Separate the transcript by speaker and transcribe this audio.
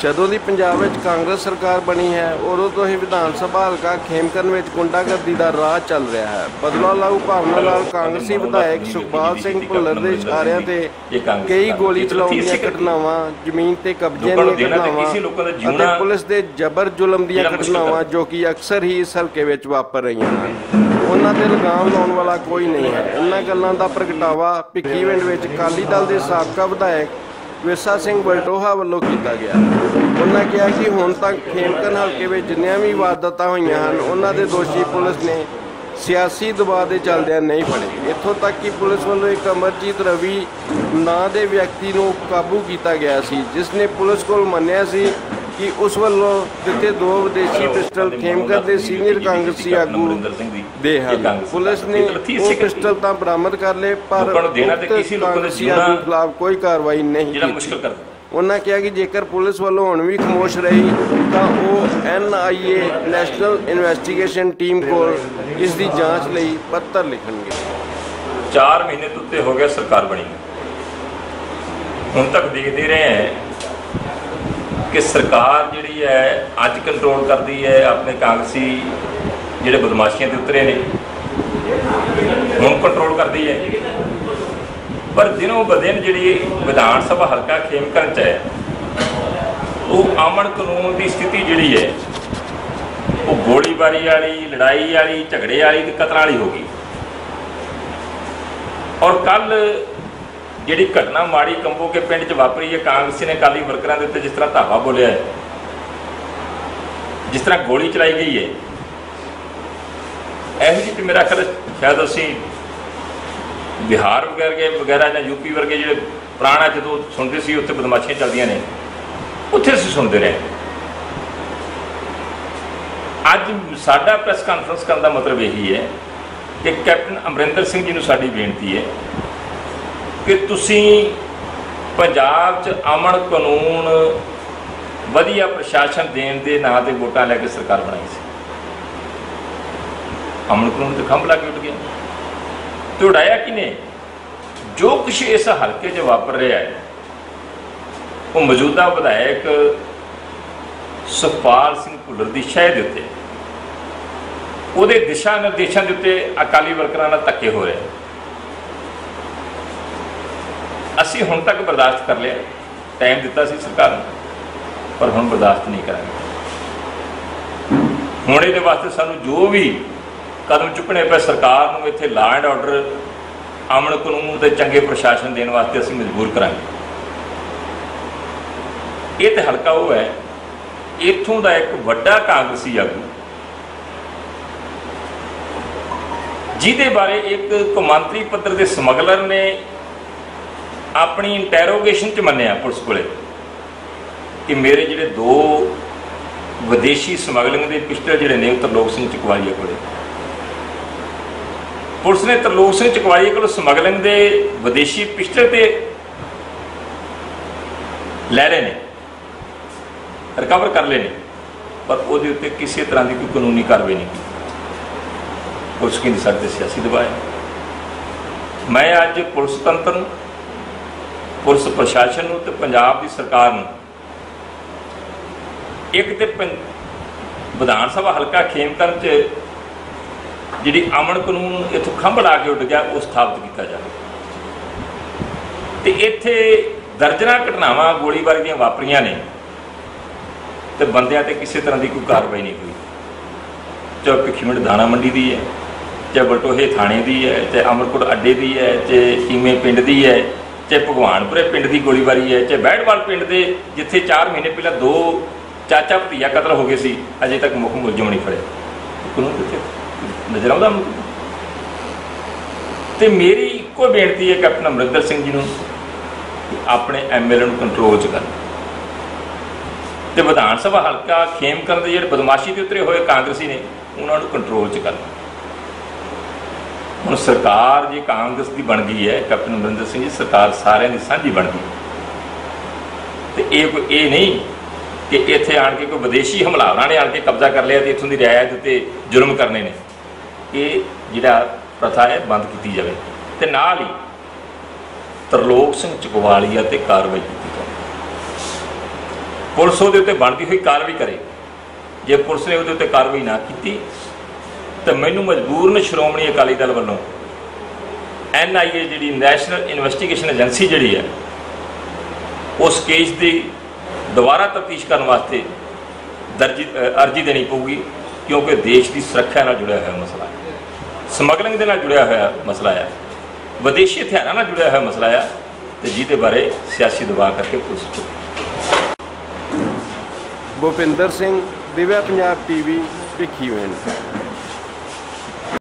Speaker 1: ਜਦੋਂ ਦੀ ਪੰਜਾਬ ਵਿੱਚ ਕਾਂਗਰਸ ਸਰਕਾਰ ਬਣੀ ਹੈ ਉਦੋਂ ਤੋਂ ਹੀ ਵਿਧਾਨ ਸਭਾ ਹਲਕਾ ਖੇਮਕਰਨ ਵਿੱਚ ਗੁੰਡਾਗਰਦੀ ਦਾ ਰਾਹ ਚੱਲ ਰਿਹਾ ਹੈ। ਬਦਲਾ ਲਾਊ ਭਾਵਨਾ ਨਾਲ ਕਾਂਗਰਸੀ ਵਿਧਾਇਕ ਸੁਖਪਾਲ ਸਿੰਘ ਭੁੱਲਰ ਦੇ ਇਸ਼ਾਰਿਆਂ ਤੇ ਕਈ ਗੋਲੀ ਚਲਾਉਣ ਦੀਆਂ ਘਟਨਾਵਾਂ ਜ਼ਮੀਨ ਤੇ ਕਬਜ਼ੇ ਦੀਆਂ ਘਟਨਾਵਾਂ ਅਤੇ ਪੁਲਿਸ ਦੇ ਜ਼ਬਰ ਜ਼ੁਲਮ ਦੀਆਂ ਘਟਨਾਵਾਂ ਜੋ ਕਿ ਅਕਸਰ ਹੀ ਇਸ ਹਲਕੇ ਵਿੱਚ ਵਾਪਰ ਰਹੀਆਂ ਹਨ। ਉਹਨਾਂ ਤੇ ਲਗਾਮ ਲਾਉਣ ਵਾਲਾ ਕੋਈ ਨਹੀਂ ਹੈ। ਇਹਨਾਂ ਗੱਲਾਂ ਦਾ ਪ੍ਰਗਟਾਵਾ ਭਿੱਖੀਵਿੰਡ ਵਿੱਚ ਅਕਾਲੀ ਦਲ ਦੇ ਸਾਬਕਾ ਵਿਧਾਇਕ ਵਿਰਸਾ ਸਿੰਘ ਬਲਟੋਹਾ ਵੱਲੋਂ ਕੀਤਾ ਗਿਆ। ਉਹਨਾਂ ਕਿਹਾ ਕਿ ਹੁਣ ਤੱਕ ਖੇਮਕਨ ਹਲਕੇ ਵਿੱਚ ਜਿੰਨੀਆਂ ਵੀ ਵਾਰਦਾਤਾਂ ਹੋਈਆਂ ਹਨ, ਉਹਨਾਂ ਦੇ ਦੋਸ਼ੀ ਪੁਲਿਸ ਨੇ ਸਿਆਸੀ ਦਬਾਅ ਦੇ ਚੱਲਦਿਆਂ ਨਹੀਂ ਫੜੇ। ਇੱਥੋਂ ਤੱਕ ਕਿ ਪੁਲਿਸ ਵੱਲੋਂ ਇੱਕ ਅਮਰਜੀਤ ਰਵੀ ਨਾਂ ਦੇ ਵਿਅਕਤੀ ਨੂੰ ਕਾਬੂ ਕੀਤਾ ਗਿਆ ਸੀ, ਜਿਸ ਨੇ ਪੁਲਿਸ ਕੋਲ ਮੰਨਿਆ ਸੀ ਕਿ ਉਸ ਵੱਲੋਂ ਦਿੱਤੇ ਦੋ ਵਿਦੇਸ਼ੀ ਪਿਸਟਲ ਖੇਮਕਰ ਦੇ ਸੀਨੀਅਰ ਕਾਂਗਰਸੀ ਆਗੂ ਦੇ ਹਨ। ਪੁਲਿਸ ਨੇ ਉਹ ਪਿਸਟਲ ਤਾਂ ਬਰਾਮਦ ਕਰ ਲਏ ਪਰ ਕਾਂਗਰਸੀ ਆਗੂ ਖਿਲਾਫ ਕੋਈ ਕਾਰਵਾਈ ਨਹੀਂ
Speaker 2: ਜਿਹੜਾ
Speaker 1: ਕੀਤੀ।
Speaker 2: ਮੁਸ਼ਕਲ ਕਰਦਾ
Speaker 1: ਉਹਨਾਂ ਕਿਹਾ ਕਿ ਜੇਕਰ ਪੁਲਿਸ ਵੱਲੋਂ ਹੁਣ ਵੀ ਖਮੋਸ਼ ਰਹੀ ਤਾਂ ਉਹ ਐਨਆਈਏ ਨੈਸ਼ਨਲ ਇਨਵੈਸਟੀਗੇਸ਼ਨ ਟੀਮ ਕੋਲ ਇਸ ਦੀ ਜਾਂਚ ਲਈ ਪੱਤਰ ਲਿਖਣਗੇ।
Speaker 2: 4 ਮਹੀਨੇ ਤੋਂ ਉੱਤੇ ਹੋ ਗਿਆ ਸਰਕਾਰ ਬਣੀ। ਹੁਣ ਤੱਕ ਦੇਖਦੇ ਰਹੇ ਹੈ ਕਿ ਸਰਕਾਰ ਜਿਹੜੀ ਹੈ ਅੱਜ ਕੰਟਰੋਲ ਕਰਦੀ ਹੈ, ਆਪਣੇ ਕਾਂਗਰਸੀ ਜਿਹੜੇ ਬਦਮਾਸ਼ੀਆਂ ਤੇ ਉਤਰੇ ਨੇ, ਹੁਣ ਕੰਟਰੋਲ ਕਰਦੀ ਹੈ। ਪਰ ਦਿਨੋਂ ਬਦਿਨ ਜਿਹੜੀ ਵਿਧਾਨ ਸਭਾ ਹਲਕਾ ਖੇਮਕਰਨ ਚ ਹੈ, ਉਹ ਆਮਣ ਕਾਨੂੰਨ ਦੀ ਸਥਿਤੀ ਜਿਹੜੀ ਹੈ, ਉਹ ਗੋਲੀਬਾਰੀ ਵਾਲੀ, ਲੜਾਈ ਵਾਲੀ, ਝਗੜੇ ਵਾਲੀ ਤੇ ਕਤਲਾਂ ਵਾਲੀ ਹੋ ਗਈ। ਔਰ ਕੱਲ ਜਿਹੜੀ ਘਟਨਾ ਮਾੜੀ ਕੰਬੋ ਕੇ ਪਿੰਡ 'ਚ ਵਾਪਰੀ ਹੈ, ਕਾਂਗਰਸੀ ਨੇ ਕਾਲੀ ਵਰਕਰਾਂ ਦੇ ਉੱਤੇ ਜਿਸ ਤਰ੍ਹਾਂ ਧਾਵਾ ਬੋਲਿਆ ਹੈ, ਜਿਸ ਤਰ੍ਹਾਂ ਗੋਲੀ ਚਲਾਈ ਗਈ ਹੈ, ਇਹੋ ਜਿਹੀ ਤੇ ਮੇਰਾ ਖਿਆਲ ਸ਼ਾਇਦ ਅਸੀਂ ਬਿਹਾਰ ਵਗੈਰਾ ਵਗੈਰਾ ਜਾਂ ਯੂਪੀ ਵਰਗੇ ਜਿਹੜੇ ਪੁਰਾਣਾ ਜਦੋਂ ਸੁਣਦੇ ਸੀ, ਉੱਥੇ ਬਦਮਾਸ਼ੀਆਂ ਚੱਲਦੀਆਂ ਨੇ, ਉੱਥੇ ਅਸੀਂ ਸੁਣਦੇ ਰਹੇ ਅੱਜ ਸਾਡਾ ਪ੍ਰੈਸ ਕਾਨਫਰੰਸ ਕਰਨ ਦਾ ਮਤਲਬ ਇਹੀ ਹੈ ਕਿ ਕੈਪਟਨ ਅਮਰਿੰਦਰ ਸਿੰਘ ਜੀ ਨੂੰ ਸਾਡੀ ਬੇਨਤੀ ਹੈ ਕਿ ਤੁਸੀਂ ਪੰਜਾਬ 'ਚ ਅਮਨ ਕਾਨੂੰਨ ਵਧੀਆ ਪ੍ਰਸ਼ਾਸਨ ਦੇਣ ਦੇ ਨਾਂ ਤੇ ਵੋਟਾਂ ਲੈ ਕੇ ਸਰਕਾਰ ਬਣਾਈ ਸੀ। ਅਮਨ ਕਾਨੂੰਨ ਤੇ ਖੰਭ ਲਾ ਕੇ ਉੱਠ ਗਿਆ। ਤੇ ਉਡਾਇਆ ਕਿਨੇ ਜੋ ਕੁਛ ਇਸ ਹਲਕੇ 'ਚ ਵਾਪਰ ਰਿਹਾ ਹੈ, ਉਹ ਮੌਜੂਦਾ ਵਿਧਾਇਕ ਸੁਖਪਾਲ ਸਿੰਘ ਭੁੱਲਰ ਦੀ ਸ਼ਹਿ ਦੇ ਉੱਤੇ। ਉਹਦੇ ਦਿਸ਼ਾ ਨਿਰਦੇਸ਼ਾਂ ਦੇ ਉੱਤੇ ਅਕਾਲੀ ਵਰਕਰਾਂ ਨਾਲ ਧੱਕੇ ਹੋ ਰਹੇ। ਅਸੀਂ ਹੁਣ ਤੱਕ ਬਰਦਾਸ਼ਤ ਕਰ ਲਿਆ। ਟਾਈਮ ਦਿੱਤਾ ਸੀ ਸਰਕਾਰ ਨੂੰ। ਪਰ ਹੁਣ ਬਰਦਾਸ਼ਤ ਨਹੀਂ ਕਰਾਂਗੇ। ਹੁਣ ਇਹਦੇ ਵਾਸਤੇ ਸਾਨੂੰ ਜੋ ਵੀ ਕਦਮ ਚੁੱਕਣੇ ਪਏ ਸਰਕਾਰ ਨੂੰ, ਇੱਥੇ ਲਾ ਐਂਡ ਆਰਡਰ ਅਮਨ ਕਾਨੂੰਨ ਤੇ ਚੰਗੇ ਪ੍ਰਸ਼ਾਸਨ ਦੇਣ ਵਾਸਤੇ ਅਸੀਂ ਮਜਬੂਰ ਕਰਾਂਗੇ। ਇਹ ਤੇ ਹਲਕਾ ਉਹ ਹੈ, ਇੱਥੋਂ ਦਾ ਇੱਕ ਵੱਡਾ ਕਾਂਗਰਸੀ ਆਗੂ, ਜਿਹਦੇ ਬਾਰੇ ਇੱਕ ਕੌਮਾਂਤਰੀ ਪੱਧਰ ਦੇ ਸਮਗਲਰ ਨੇ ਆਪਣੀ ਇੰਟਰੋਗੇਸ਼ਨ ਚ ਮੰਨਿਆ ਪੁਲਿਸ ਕੋਲੇ ਕਿ ਮੇਰੇ ਜਿਹੜੇ ਦੋ ਵਿਦੇਸ਼ੀ ਸਮਗਲਿੰਗ ਦੇ ਪਿਸਟਲ ਜਿਹੜੇ ਨੇ ਉਹ ਤਰਲੋਕ ਸਿੰਘ ਚਕਵਾਲੀਆ ਕੋਲੇ। ਪੁਲਿਸ ਨੇ ਤਰਲੋਕ ਸਿੰਘ ਚਕਵਾਲੀਆ ਕੋਲੋਂ ਸਮਗਲਿੰਗ ਦੇ ਵਿਦੇਸ਼ੀ ਪਿਸਟਲ ਤੇ ਲੈ ਰਹੇ ਨੇ ਰਿਕਵਰ ਕਰ ਲਏ ਨੇ, ਪਰ ਉਹਦੇ ਉੱਤੇ ਕਿਸੇ ਤਰ੍ਹਾਂ ਦੀ ਕੋਈ ਕਾਨੂੰਨੀ ਕਾਰਵਾਈ ਨਹੀਂ ਕੀਤੀ। ਪੁਲਿਸ ਕਹਿੰਦੀ, ਸਾਡੇ ਤੇ ਸਿਆਸੀ ਦਬਾਅ ਹੈ। ਮੈਂ ਅੱਜ ਪੁਲਿਸ ਤੰਤਰ ਨੂੰ ਪੁਲਿਸ ਪ੍ਰਸ਼ਾਸਨ ਨੂੰ ਤੇ ਪੰਜਾਬ ਦੀ ਸਰਕਾਰ ਨੂੰ। ਇੱਕ ਤੇ ਪੰ- ਵਿਧਾਨ ਸਭਾ ਹਲਕਾ ਖੇਮਕਰਨ ਚ ਜਿਹੜੀ ਅਮਨ ਕਾਨੂੰਨ ਇਥੋਂ ਖੰਭ ਲਾ ਕੇ ਉੱਡ ਗਿਆ, ਉਹ ਸਥਾਪਿਤ ਕੀਤਾ ਜਾਵੇ। ਤੇ ਇੱਥੇ ਦਰਜਨਾਂ ਘਟਨਾਵਾਂ ਗੋਲੀਬਾਰੀ ਦੀਆਂ ਵਾਪਰੀਆਂ ਨੇ ਤੇ ਬੰਦਿਆਂ ਤੇ ਕਿਸੇ ਤਰ੍ਹਾਂ ਦੀ ਕੋਈ ਕਾਰਵਾਈ ਨਹੀਂ ਹੋਈ। ਚਾਹੇ ਭਿੱਖੀਵਿੰਡ ਦਾਣਾ ਮੰਡੀ ਦੀ ਹੈ, ਚਾਹੇ ਬਲਟੋਹੇ ਥਾਣੇ ਦੀ ਹੈ, ਚਾਹੇ ਅਮਰਕੋਟ ਅੱਡੇ ਦੀ ਹੈ, ਚਾਹੇ ਕੀਮੇ ਪਿੰਡ ਦੀ ਹੈ ਚਾਹੇ ਭਗਵਾਨਪੁਰੇ ਪਿੰਡ ਦੀ ਗੋਲੀਬਾਰੀ ਹੈ, ਚਾਹੇ ਬੈੜਵਾਲ ਪਿੰਡ ਦੇ, ਜਿੱਥੇ 4 ਮਹੀਨੇ ਪਹਿਲਾਂ ਦੋ ਚਾਚਾ ਭਤੀਆ ਕਤਲ ਹੋ ਗਏ ਸੀ, ਅਜੇ ਤੱਕ ਮੁੱਖ ਮੁਲਜ਼ਮ ਨਹੀਂ ਫੜਿਆ। ਕਾਨੂੰਨ ਕਿੱਥੇ ਨਜ਼ਰ ਆਉਂਦਾ ਮੈਨੂੰ? ਤੇ ਮੇਰੀ ਇੱਕੋ ਬੇਨਤੀ ਹੈ ਕੈਪਟਨ ਅਮਰਿੰਦਰ ਸਿੰਘ ਜੀ ਨੂੰ, ਕਿ ਆਪਣੇ ਐਮਐਲਏ ਨੂੰ ਕੰਟਰੋਲ 'ਚ ਕਰਨ। ਤੇ ਵਿਧਾਨ ਸਭਾ ਹਲਕਾ ਖੇਮ ਕਰਨ ਦੇ ਜਿਹੜੇ ਬਦਮਾਸ਼ੀ ਦੇ ਉਤਰੇ ਹੋਏ ਕਾਂਗਰਸੀ ਨੇ, ਉਹਨਾਂ ਨੂੰ ਕੰਟਰੋਲ 'ਚ ਕਰਨ। ਹੁਣ ਸਰਕਾਰ ਜੇ ਕਾਂਗਰਸ ਦੀ ਬਣ ਗਈ ਹੈ, ਕੈਪਟਨ ਅਮਰਿੰਦਰ ਸਿੰਘ ਜੀ ਸਰਕਾਰ ਸਾਰਿਆਂ ਦੀ ਸਾਂਝੀ ਬਣ ਗਈ। ਤੇ ਇਹ ਕੋਈ, ਇਹ ਨਹੀਂ ਕਿ ਇੱਥੇ ਆਣ ਕੇ ਕੋਈ ਵਿਦੇਸ਼ੀ ਹਮਲਾਵਰਾਂ ਨੇ ਆਣ ਕੇ ਕਬਜ਼ਾ ਕਰ ਲਿਆ ਤੇ ਇੱਥੋਂ ਦੀ ਰਿਆਇਤ ਉੱਤੇ ਜ਼ੁਲਮ ਕਰਨੇ ਨੇ। ਇਹ ਜਿਹੜਾ ਪ੍ਰਥਾ ਹੈ, ਬੰਦ ਕੀਤੀ ਜਾਵੇ। ਤੇ ਨਾਲ ਹੀ ਤਰਲੋਕ ਸਿੰਘ ਚਕਵਾਲੀਆ ਤੇ ਕਾਰਵਾਈ ਕੀਤੀ ਜਾਵੇ। ਪੁਲਿਸ ਉਹਦੇ ਉੱਤੇ ਬਣਦੀ ਹੋਈ ਕਾਰਵਾਈ ਕਰੇ। ਜੇ ਪੁਲਿਸ ਨੇ ਉਹਦੇ ਉੱਤੇ ਕਾਰਵਾਈ ਨਾ ਕੀਤੀ ਤਾਂ ਮੈਨੂੰ ਮਜਬੂਰਨ ਸ਼੍ਰੋਮਣੀ ਅਕਾਲੀ ਦਲ ਵੱਲੋਂ ਐਨਆਈਏ ਜਿਹੜੀ ਨੈਸ਼ਨਲ ਇਨਵੈਸਟੀਗੇਸ਼ਨ ਏਜੰਸੀ ਜਿਹੜੀ ਹੈ, ਉਸ ਕੇਸ ਦੀ ਦੁਬਾਰਾ ਤਫਤੀਸ਼ ਕਰਨ ਵਾਸਤੇ ਦਰਜੀ ਅਰਜੀ ਦੇਣੀ ਪਊਗੀ, ਕਿਉਂਕਿ ਦੇਸ਼ ਦੀ ਸੁਰੱਖਿਆ ਨਾਲ ਜੁੜਿਆ ਹੋਇਆ ਮਸਲਾ ਹੈ। ਸਮਗਲਿੰਗ ਦੇ ਨਾਲ ਜੁੜਿਆ ਹੋਇਆ ਮਸਲਾ ਹੈ। ਵਿਦੇਸ਼ੀ ਹਥਿਆਰਾਂ ਨਾਲ ਜੁੜਿਆ ਹੋਇਆ ਮਸਲਾ ਹੈ ਤੇ ਜਿਹਦੇ ਬਾਰੇ ਸਿਆਸੀ ਦਬਾਅ ਕਰਕੇ ਪੁੱਛ ਚੁੱਪ
Speaker 1: ਭੁਪਿੰਦਰ ਸਿੰਘ, ਦਿਵਿਆ ਪੰਜਾਬ ਟੀਵੀ ਭਿੱਖੀਵਿੰਡ